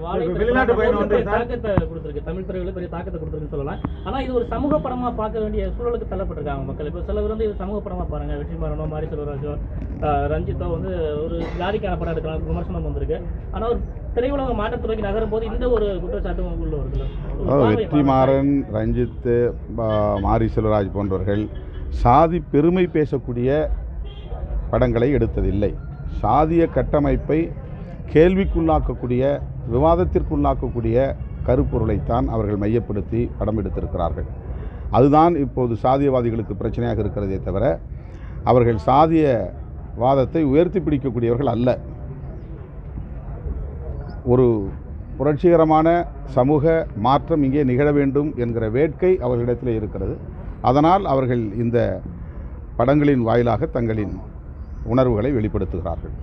வெளிநாட்டு பயணம் வந்து. தாக்கத்தை கொடுத்திருக்கு. தமிழ் திரையுல பெரிய தாக்கத்தை கொடுத்திருக்குன்னு சொல்லலாம். ஆனா இது ஒரு சமூக படமா பார்க்க வேண்டிய சூழலுக்கு தள்ளப்பட்டிருக்காங்க மக்கள். இப்போ சிலர் வந்து இது சமூக படமா பாருங்க வெற்றிமாறனோ மாரி செல்வராஜோ ரஞ்சித்தோ வந்து ஒரு ஜாதிக்கான படம் எடுக்கலாம் விமர்சனம் வந்திருக்கு. ஆனா ஒரு திரையுலக மாற்றத்துறைக்கு நகரும் போது இந்த ஒரு குற்றச்சாட்டும் உள்ள வருது வெற்றிமாறன் ரஞ்சித்து பா- மாரி செல்வராஜ் போன்றவர்கள் சாதி பெருமை பேசக்கூடிய படங்களை எடுத்ததில்லை. சாதிய கட்டமைப்பை கேள்விக்குள்ளாக்கக்கூடிய விவாதத்திற்குள்ளாக்கக்கூடிய கருப்பொருளைத்தான் அவர்கள் மையப்படுத்தி படம் எடுத்திருக்கிறார்கள் அதுதான் இப்போது சாதியவாதிகளுக்கு பிரச்சனையாக இருக்கிறதே தவிர அவர்கள் சாதிய வாதத்தை உயர்த்தி பிடிக்கக்கூடியவர்கள் அல்ல. ஒரு புரட்சிகரமான சமூக மாற்றம் இங்கே நிகழ வேண்டும் என்கிற வேட்கை அவர்களிடத்தில் இருக்கிறது. அதனால் அவர்கள் இந்த படங்களின் வாயிலாக தங்களின் உணர்வுகளை வெளிப்படுத்துகிறார்கள்.